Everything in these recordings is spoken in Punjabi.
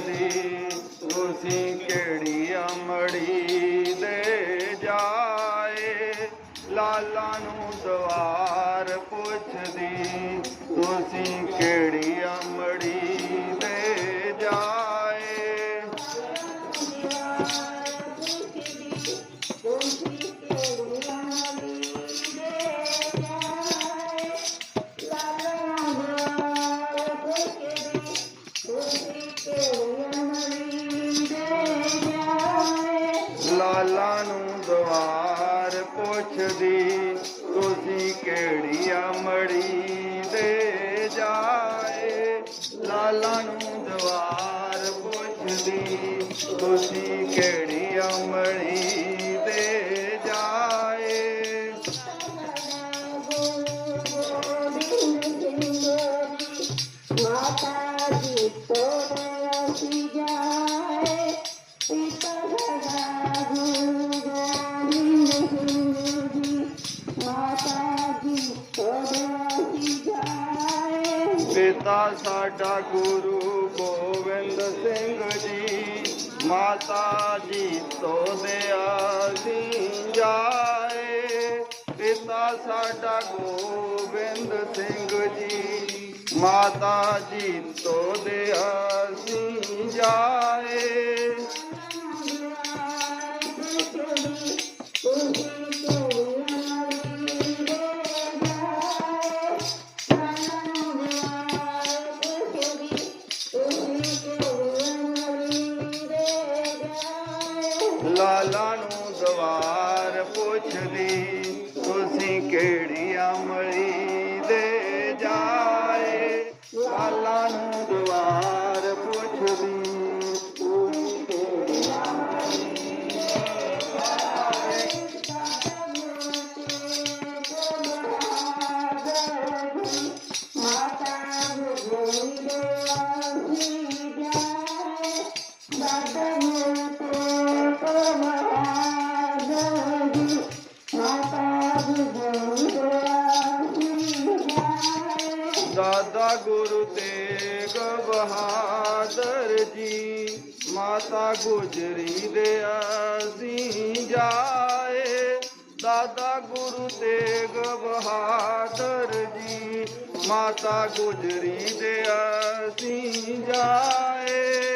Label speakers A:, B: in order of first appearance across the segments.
A: ਪੁੱਛਦੀ ਤੁਸੀਂ ਕਿਹੜੀ ਅਮੜੀ ਦੇ ਜਾਏ? ਲਾਲਾ ਨੂੰ ਦਵਾਰ ਪੁੱਛਦੀ ਤੁਸੀਂ ਕਿਹੜੀ ਤੁਸੀਂ ਕਿਹੜੀਆਂ ਮੜੀ ਦੇ ਜਾਏ ਲਾਲਾ ਨੂੰ ਦਵਾਰ ਪੁੱਛਦੀ ਤੁਸੀਂ ਕਿਹੜੀਆਂ ਮੜੀ ਦੇ ਜਾਏ
B: ਮਾਤਾ ਜੀ ਤੋਰੇ ਪਿਤਾ
A: ਸਾਡਾ ਗੁਰੂ ਗੋਬਿੰਦ ਸਿੰਘ ਜੀ, ਮਾਤਾ ਜੀ ਤੋਂ ਦਿਆ ਦਿਆਸੀ ਜਾਏ। ਪਿਤਾ ਸਾਡਾ ਗੋਬਿੰਦ ਸਿੰਘ ਜੀ, ਮਾਤਾ ਜੀ ਤੋਂ ਦਿਆ ਦਿਆਸੀ ਜਾਏ। ਕਿਹੜੀ ਅਮਲੀ ਦੇ ਜਾਏ? ਲਾਲਾ ਨੂੰ ਦਵਾਰ ਪੁੱਛਦੀ ਤੁਸੀਂ ਕਿਹੜੀ
B: ਮਾਤਾ ਗੁਰੂ ਦੇ ਆਸੀ ਜਾਏ ਦਾਦਾ ਮੋਤੋ
A: ਦਾਦਾ ਗੁਰੂ ਤੇਗ ਬਹਾਦਰ ਜੀ, ਮਾਤਾ ਗੁਜਰੀ ਦੇ ਅਸੀਂ ਜਾਏ। ਦਾਦਾ ਗੁਰੂ ਤੇਗ ਬਹਾਦਰ ਜੀ, ਮਾਤਾ ਗੁਜਰੀ ਦੇ ਅਸੀਂ ਜਾਏ।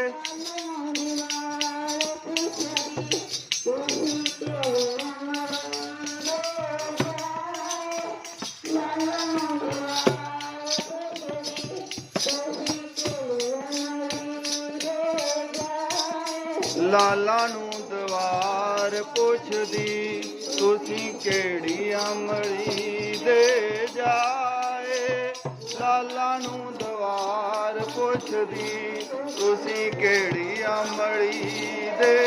A: ਲਾਲਾ ਨੂੰ ਦਵਾਰ ਪੁੱਛਦੀ, ਤੁਸੀਂ ਕਿਹੜੀ ਅਮਰੀ ਦੇ ਜਾਏ? ਲਾਲਾ ਨੂੰ ਦਵਾਰ ਪੁੱਛਦੀ, ਤੁਸੀਂ ਕਿਹੜੀ ਅਮਰੀ ਦੇ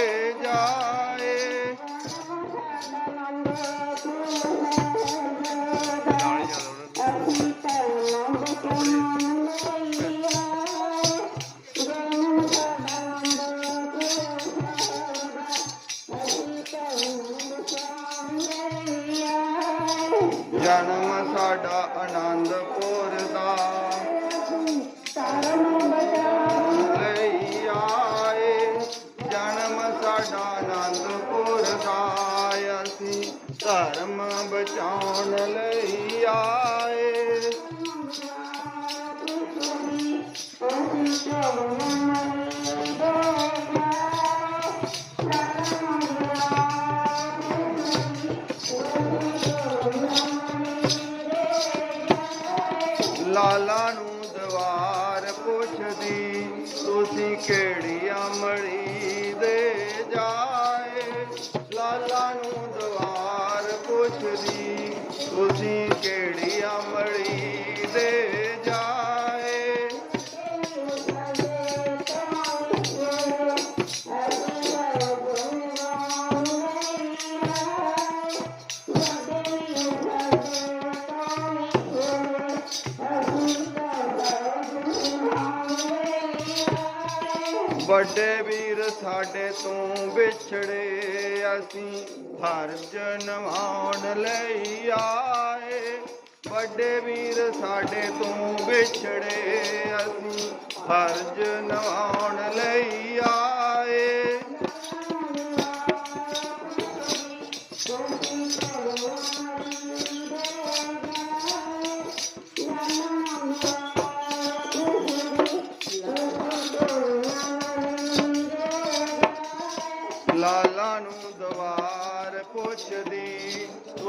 A: ਜਨਮ ਸਾਡਾ ਆਨੰਦਪੁਰ ਦਾ। ਲਈ ਆਏ ਜਨਮ ਸਾਡਾ ਆਨੰਦਪੁਰ ਦਾ। ਅਸੀਂ ਧਰਮ ਬਚਾਉਣ ਲਈ ਆਏ। ਲਾਲਾ ਨੂੰ ਦਵਾਰ ਪੁੱਛਦੀ, ਤੁਸੀਂ ਕਿਹੜੀ ਅਮੜੀ ਦੇ ਜਾਏ? ਲਾਲਾ ਨੂੰ ਦਵਾਰ ਪੁੱਛਦੀ, ਤੁਸੀਂ ਕਿਹੜੀ ਅਮੜੀ ਦੇ ਵੱਡੇ ਵੀਰ ਸਾਡੇ ਤੋਂ ਵਿਛੜੇ, ਅਸੀਂ ਫਰਜ਼ ਨਵਾਉਣ ਲਈ ਆਏ। ਵੱਡੇ ਵੀਰ ਸਾਡੇ ਤੋਂ ਵਿਛੜੇ, ਅਸੀਂ ਫਰਜ਼ ਨਵਾਉਣ ਲਈ ਆਏ।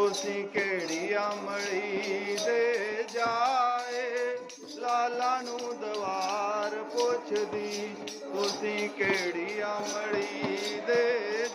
A: ਤੁਸੀਂ ਕਿਹੜੀ ਅਮਲੀ ਦੇ ਜਾਏ? ਲਾਲਾ ਨੂੰ ਦਵਾਰ ਪੁੱਛਦੀ ਤੁਸੀਂ ਕਿਹੜੀ ਅਮਲੀ ਦੇ